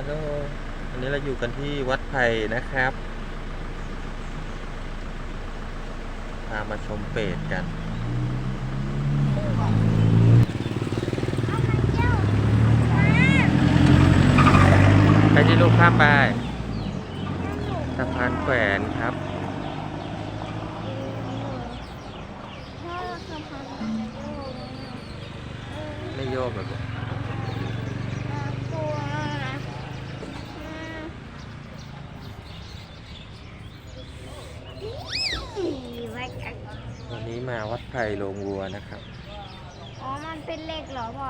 ฮัลโหลวันนี้เราอยู่กันที่วัดไผ่นะครับ พามาชมเป็ดกันไปที่ลูกข้ามไปสะพานแขวนครับไม่โยกแบบนี้ วันนี้มาวัด ไผ่โรงวัวนะครับ อ๋อ มันเป็นเหล็กเหรอพ่อ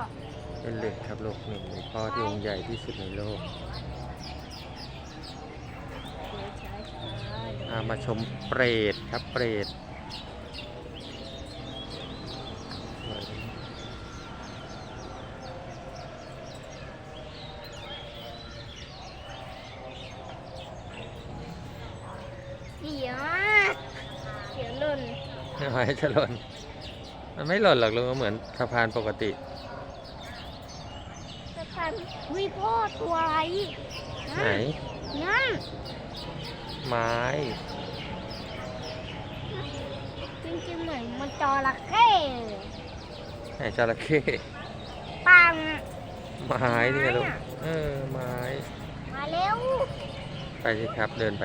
เป็นเหล็กครับโลกหนึ่งในพ่อที่องค์ใหญ่ที่สุดในโลกอ่ามาชมเปรตครับเปรตเสียมากเสียหล่น ไม่ไหวจะหล่น มันไม่หล่นหรอกลุงก็เหมือนสะพานปกติสะพานวิพ่อตัวอะไรไหนนั่นไม้จริงๆเหมือนมันจระเข้ไหนจระเข้ปังไม้นี่ไงลูกไม้อะเออไม้ มาเร็ว ไปสิครับเดินไป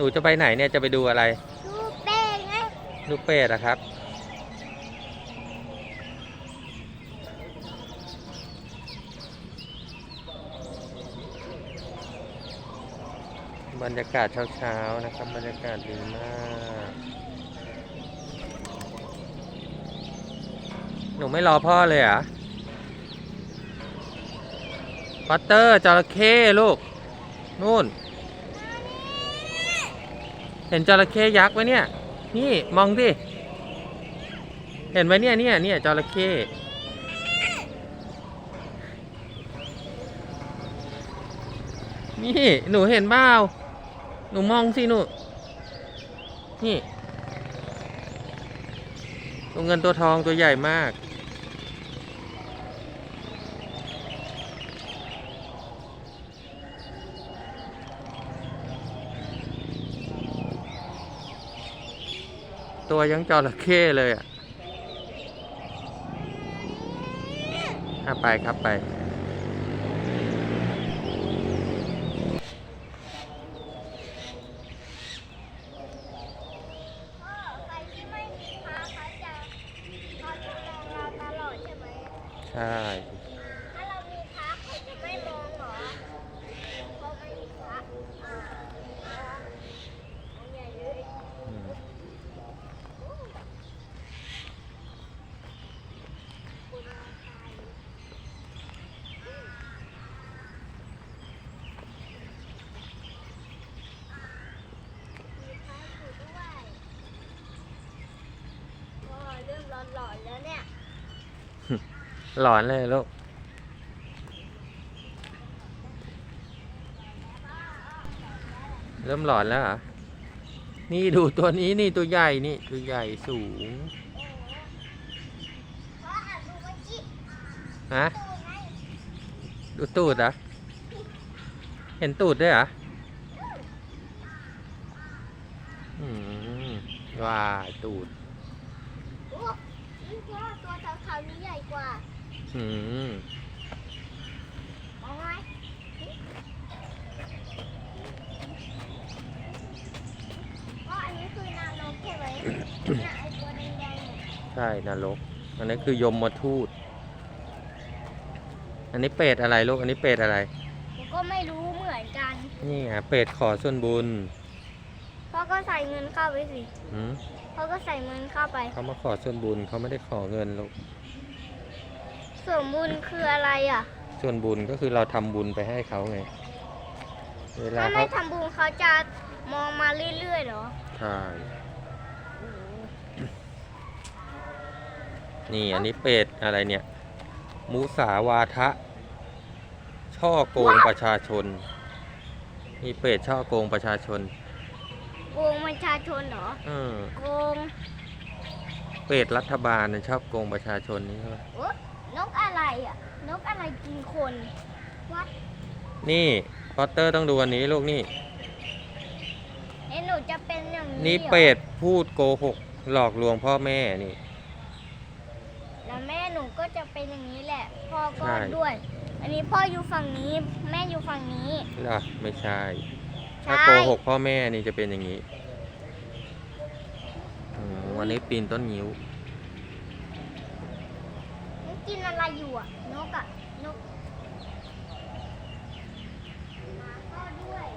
หนูจะไปไหนเนี่ยจะไปดูอะไรดูแป้งไงดูเป็ดอะครับ บรรยากาศเช้าๆนะครับ บรรยากาศดีมาก หนูไม่รอพ่อเลยเหรอะพัตเตอร์จระเข้ลูก นู่น เห็นจระเข้ยักษ์ไหมเนี่ย นี่มองดิ เห็นไหมเนี่ยเนี่ยเนี่ยจระเข้นี่หนูเห็นเปล่าหนูมองสิหนู นี่ ตัวเงินตัวทองตัวใหญ่มาก ตัวยังจระเข้เลยอะอะไปครับไป พ่อใครที่ไม่มีพาเขาจะเขาจะมองเราตลอดใช่ไหม ใช่ ถ้าเรามีพาเขาจะไม่มองเหรอเพราะไม่มีพาอ่าอ่าอันใหญ่เลย อืม มีพาอยู่ด้วยพ่อเริ่มร้อนๆแล้วเนี่ย หลอนเลยลูกเริ่มหลอนแล้วเหรอนี่ดูตัวนี้นี่ตัวใหญ่นี่ตัวใหญ่สูงฮะดูตูดอะเห็นตูดด้วยเหรออืมว้าตูดตัวเทาๆนี้ใหญ่กว่า อืมมองไหมพ่ออันนี้คือนางนกใช่ไหมน่ะไอตัวแดงๆเนี่ยใช่นรกอันนี้คือยมมาทูต อันนี้เป็ดอะไรลูก อันนี้เป็ดอะไรผมก็ไม่รู้เหมือนกัน นี่ไงเป็ดขอส่วนบุญ พ่อก็ใส่เงินเข้าไปสิหืมพ่อก็ใส่เงินเข้าไป เขามาขอส่วนบุญเขาไม่ได้ขอเงินลูก ส่วนบุญคืออะไรอะส่วนบุญก็คือเราทำบุญไปให้เขาไง เวลาถ้าไม่เขาทำบุญเขาจะมองมาเรื่อยๆเหรอใช่นี่อันนี้เป็ดอะไรเนี่ย มุสาวาทะ ช่อโกงประชาชน มีเป็ดช่อโกงประชาชน โกงประชาชนเหรอเออ โกงเป็ดรัฐบาลเนี่ยชอบโกงประชาชนนี่ใช่ไหม โอ๊ะนก อะไรอะ นกอะไรกินคนวัดนี่พอตเตอร์ต้องดูอันนี้ลูกนี่ เอ้หนูจะเป็นอย่างนี้นี่หรอเป็ดพูดโกหกหลอกลวงพ่อแม่นี่ แล้วแม่หนูก็จะเป็นอย่างนี้แหละ พ่อก็ใช่ ด้วย อันนี้พ่ออยู่ฝั่งนี้ แม่อยู่ฝั่งนี้เหรอไม่ใช่ ถ้าใช่โกหกพ่อแม่นี่จะเป็นอย่างนี้อืมวันนี้ปีนต้นงิ้วมัน กินอะไรอยู่อะนกอะ นกหมาก็ด้วย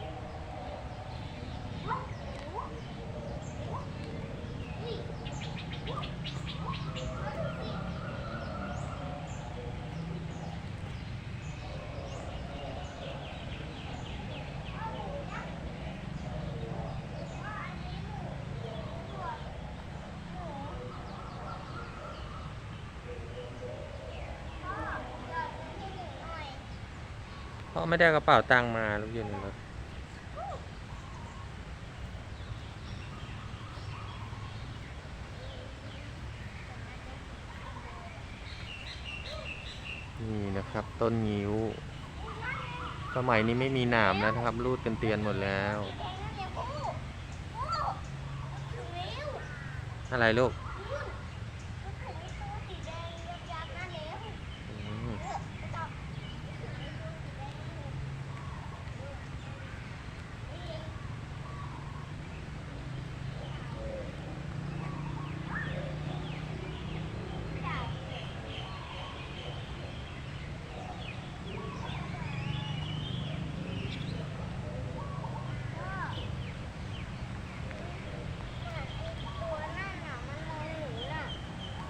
พ่อไม่ได้กระเป๋าตังมาลูกอยู่ในรถนี่นะครับ ต้นงิ้ว สมัยนี้ไม่มีหนามแล้วนะครับ รูดกันเตียนหมดแล้ว อะไรลูกอืม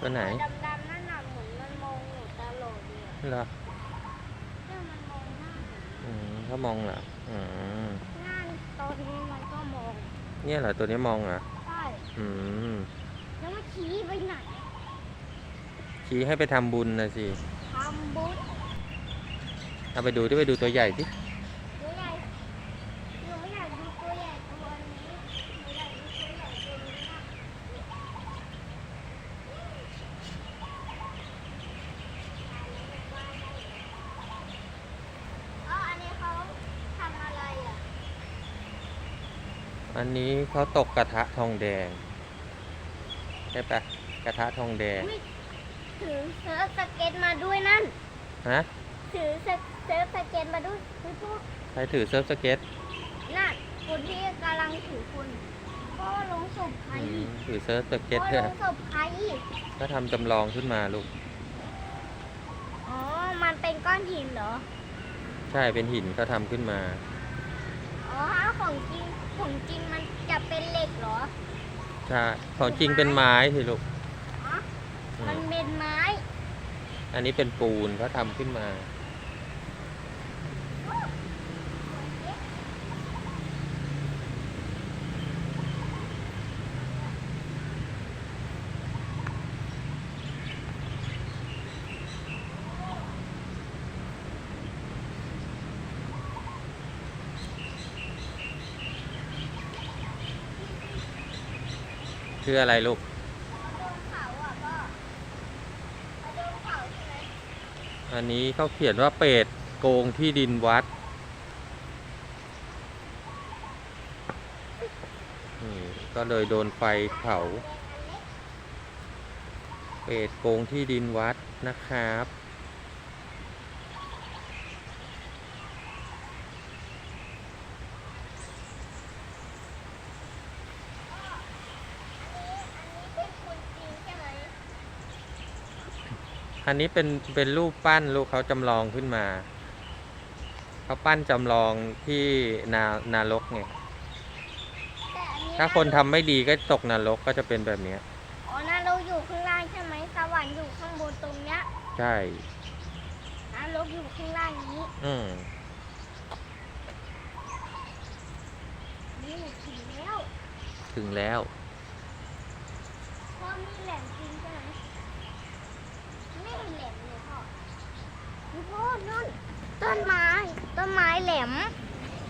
ตัวไหน ดำดำๆนั่นน่ะเหมือนมันมองหนูตลอดเลยอะเหรอเนี่ยมันมองหน้าหนูอืมเขามองเหรออืมหน้าตอนนี้มันก็มองเนี่ยเหรอตัวนี้มองเหรอใช่อืมแล้วมันชี้ไปไหนชี้ให้ไปทำบุญนะสิทำบุญเอาไปดูที่ไปดูตัวใหญ่สิ ตัวใหญ่หนูอยากดูตัวใหญ่ตัวนี้หนูอยากดูตัวใหญ่ตัวนี้มากอ๋ออันนี้เขาทำอะไรอะ อันนี้เขาตกกระทะทองแดงใช่ปะกระทะทองแดง อุ๊ยถือเซิร์ฟสเก็ตมาด้วยนั่น ฮะ ถือเซิร์ฟเซิร์ฟสเก็ตมาด้วยเฮ้ยพวกใครถือเซิร์ฟสเก็ตนั่นคนที่กำลังถือคนพ่อลงศพใครอืมถือเซิร์ฟสเก็ตพ่อเถลอะงศพใครก็ทำจำลองขึ้นมาลูก อ๋อ มันเป็นก้อนหินเหรอ ใช่เป็นหินเขาทำขึ้นมา อ๋อถ้าของจริง ของจริงมันจะเป็นเหล็กเหรอ ใช่ของจริงเป็นไม้สิลูกอ๋ออืมันมเป็นไม้ อันนี้เป็นปูนเขาทำขึ้นมา ชื่ออะไรลูกอันนี้เขาเขียนว่าเป็ดโกงที่ดินวัดก็เลยโดนไฟเผาเป็ดโกงที่ดินวัดนะครับ อันนี้เป็นคนจริงใช่ไหมอันนี้เป็นเป็นรูปปั้นลูกเขาจำลองขึ้นมา เขาปั้นจำลองที่นานารกไงแต่อันนี้ถ้าคนทำไม่ดีก็ตกนรกก็จะเป็นแบบเนี้ยอ๋อนั่นเราอยู่ข้างล่างใช่ไหมสวรรค์อยู่ข้างบนตรงเนี้ยใช่นรกอยู่ข้างล่างนี้ อืมนี่ถึงแล้ว ถึงแล้วพ่อมีแหลมจริงใช่ไหมไม่มีแหลมเลยพ่อ ต้นไม้ ต้นไม้แหลม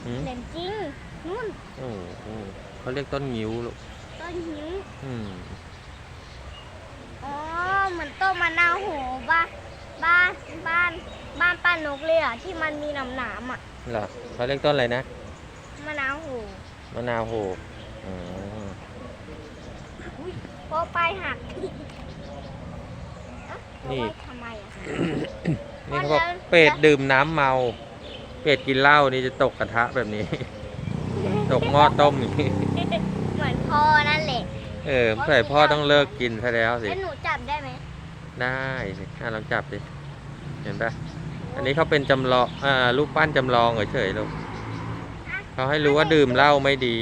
หืมแหลมจริง นู่น โอ้โหเขาเรียกต้นงิ้วลูกต้นหินอืมอ๋อ เหมือนต้นมะนาวโหบ้านบ้านบ้าน บ้านป้านกเลยอะ ที่มันมีหนามหนามๆอะ เหรอเขาเรียกต้นอะไรนะมะนาวโหมะนาวโหอืมเพราะปลายหัก เอ๊ะเอาไว้ทำไมอะนี่เขาบอกเป็ดดื่มน้ำเมา เป็ดกินเหล้านี่จะตกกระทะแบบนี้ ตกหม้อต้มอย่างนี้เหมือนพ่อนั่นแหละ เออใส่พ่อต้องเลิกกินซะแล้วสิ แล้วหนูจับได้ไหมได้สิอะลองจับดิ เห็นปะอันนี้เขาเป็นจำลองอ่ารูปปั้นจำลองเฉยๆลูกเขาให้รู้ว่าดื่มเหล้าไม่ดี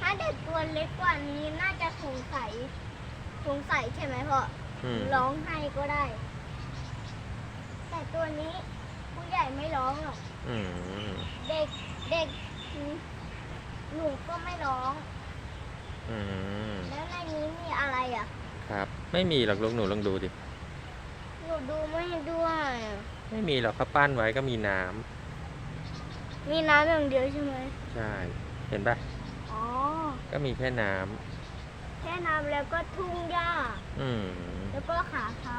ถ้าเด็กตัวเล็กกว่านี้น่าจะสงสัย สงสัยใช่ไหมพ่อ อืมร้องไห้ก็ได้ แต่ตัวนี้ผู้ใหญ่ไม่ร้องหรอก อืมเด็กเด็กหนูก็ไม่ร้อง อืมแล้วในนี้มีอะไรอะ ครับ ไม่มีหรอกลูกหนูลองดูดิ หนูดูไม่ด้วยอะไม่มีหรอกเขาปั้นไว้ก็มีน้ำมีน้ำอย่างเดียวใช่ไหมใช่ เห็นปะอ๋อ ก็มีแค่น้แค่น้ำแล้วก็ทุ่งหญ้าำอืมแล้วก็ขาเขา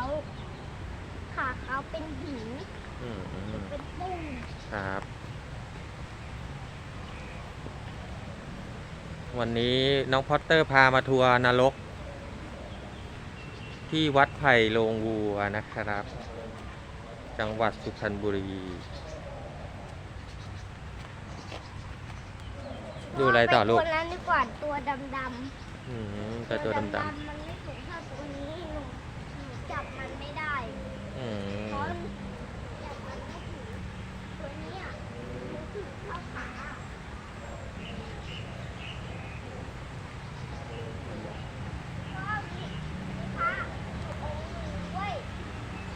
ขาเขาเป็นหิน อืมอืมเป็นปุ้งครับ วันนี้น้องพอตเตอร์พามาทัวร์นรก ที่วัดไผ่โรงวัวนะครับ จังหวัดสุพรรณบุรีดูอะไรต่อลูกไปตัวนั้นดีกว่าตัวดำๆ อืมแต่ตัวดำมันไม่สูงเท่าตัวนี้หนูหนูจับมันไม่ได้ๆอืมเพราะจับมันไม่ถึงตัวเนี้ยมันถึงเท่าขาก็มีมีพระอยู่องค์หนึ่งด้วย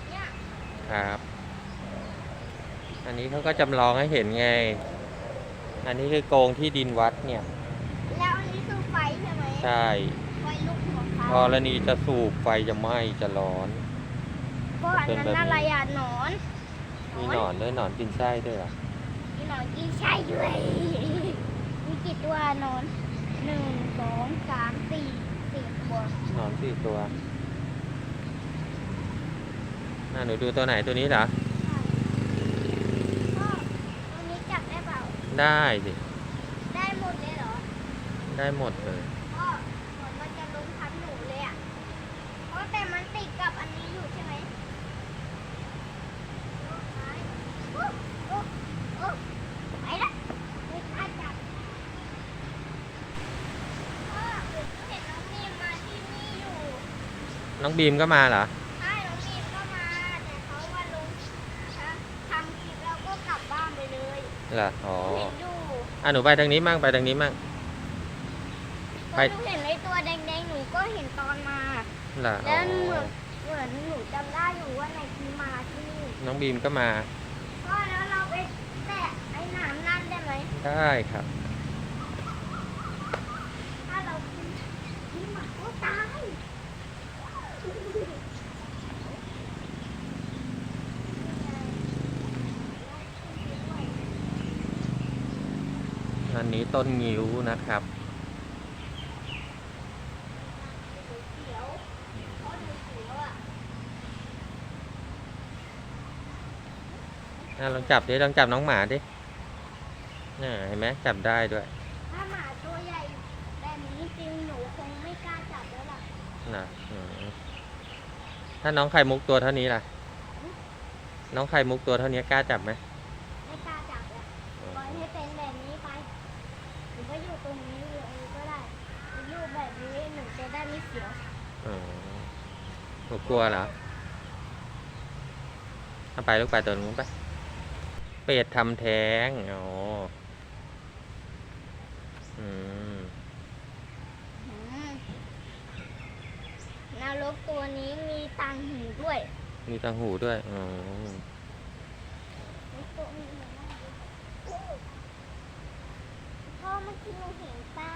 เนี่ย ครับ อันนี้เขาก็จำลองให้เห็นไง อันนี้คือโกงที่ดินวัดเนี่ย แล้วอันนี้คือไฟ ใช่ไหมใช่ไฟลุกหัวกเขารณีจะสูบไฟจะไหม้จะร้อน ก็อันนั้นอะไรอะหนอนมีหนอนด้วยหนอนกินไส้ด้วยเหรอมีหนอนกินใช่ด้วย มีกี่ตัวหนอนหนึ่งสองสามสี่สี่ตัวหนอนสี่ตัวน่าหนูดูตัวไหนตัวนี้เหรอก็ตัวนี้จับได้เปล่า ได้สิ ได้หมดเลยเหรอ ได้หมดเลย ก็เหมือนมันจะลงทับหนูเลยอะเพราะแต่มันติดกับอันนี้อยู่ใช่ไหมโอ้ยโอ้โอ้โอ้ไปละไม่กล้าจับพ่อเห็นน้องนีมมาที่นี่อยู่ น้ องบีมก็มาเหรอ ใช่น้องนีมก็มา แต่เขาว่าลงทำคลิปแล้วก็กลับบ้านไปเลยเหรอ อ๋อเห็นอยู่อะหนูไปทางนี้มั่งไปทางนี้มั่ง ไปตอนหนูเห็นไอ้ตัวแดงๆ หนูก็เห็นตอนมา เหรออ๋แล้วอเหมือนเหมือนหนูจำได้อยู่ว่าในคลิปมาที่นี่น้องบีมก็มา ก็แล้วเราไปแตะไอ้หนามนั่นได้ไหม ได้ครับ ถ้าเรากินกินหมาก็ตาย อั นนี้ต้นงิ้วนะครับเขียวเพราะหนูเขียวอะอะลองจับดิ ลองจับน้องหมาดิน่ะเห็นไหมจับได้ด้วย ถ้าหมาตัวใหญ่แบบนี้จริงหนูคงไม่กล้าจับแล้วล่ะนะอืมถ้าน้องไข่มุกตัวเท่านี้ล่ะ น้องไข่มุกตัวเท่านี้กล้าจับไหมไม่กล้าจับแล้วปล่อยให้เป็นแบบนี้ไปหนูก็อยู่ตรงนี้อยู่เองก็ได้อยู่แบบนี้หนูจะได้ไม่เสียว อ๋อหนู กลัวเหรอเอาไปลูกไปตัวนู้นไป เป็ดทำแท้งอ๋ออืมอืมนรกตัวนี้มีตังหูด้วยมีตังหูด้วยอ๋อตัวมีหูด้วยพ่อเมื่อกี้หนูเห็นปลา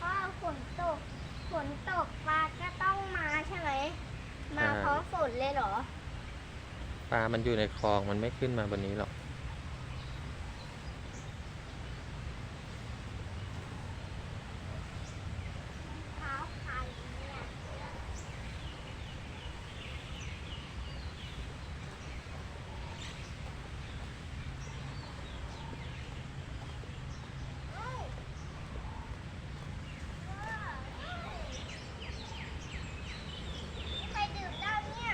พ่อฝนตกฝนตกปลาก็ต้องมาใช่ไหม มาใช่พร้อมฝนเลยเหรอปปลามันอยู่ในคลองมันไม่ขึ้นมาบนนี้หรอก เท้าใครเนี่ยเอ้ยใครดื่มเหล้าเนี่ย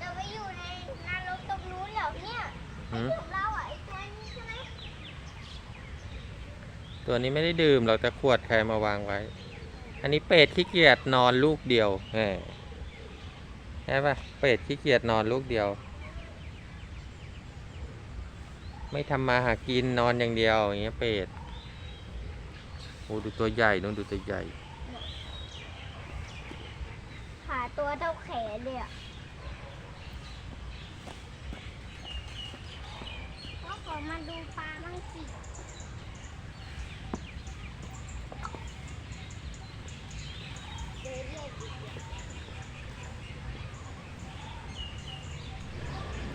จะไปอยู่ในนรกตรงนู้นเหรอเนี่ย หืม ดื่มเหล้าอะไอ้ ตัวนี้ใช่ไหมตัวนี้ไม่ได้ดื่มเราแต่ขวดใครมาวางไว้ อันนี้เป็ดขี้เกียจนอนลูกเดียวแหมใช่ปะเป็ดขี้เกียจนอนลูกเดียว ไม่ทำมาหากินนอนอย่างเดียวอย่างเงี้ยเป็ดโอ้ดูตัวใหญ่นู่นดูตัวใหญ่ ขาตัวเท่าแขนเลยอะก็ขอมาดูปลาบ้างสิ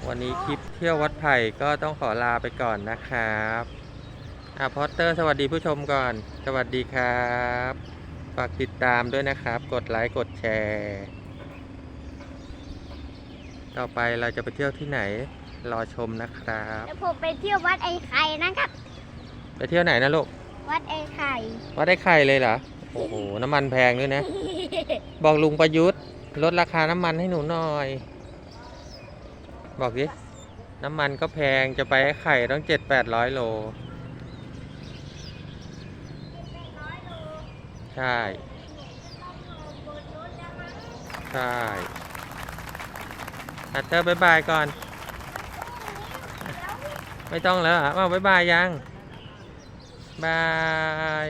วันนี้คลิปเที่ยววัดไผ่ก็ต้องขอลาไปก่อนนะครับอะพอตเตอร์สวัสดีผู้ชมก่อน สวัสดีครับ ฝากติดตามด้วยนะครับ กดไลค์ กดแชร์ ต่อไปเราจะไปเที่ยวที่ไหน รอชมนะครับ แล้วผมไปเที่ยววัดไอ้ไข่นะครับ ไปเที่ยวไหนนะลูก วัดไอ้ไข่ วัดได้ไข่เลยเหรอ โอ้โห น้ำมันแพงด้วยนะ บอกลุงประยุทธ์ลดราคาน้ำมันให้หนูหน่อย บอกดิ น้ำมันก็แพง จะไปให้ไข่ต้องเจ็ดแปดร้อยโล ใช่ ใช่อัตเตอร์บายบายก่อน ไม่ต้องแล้วอะว่าวบายบายยังบาย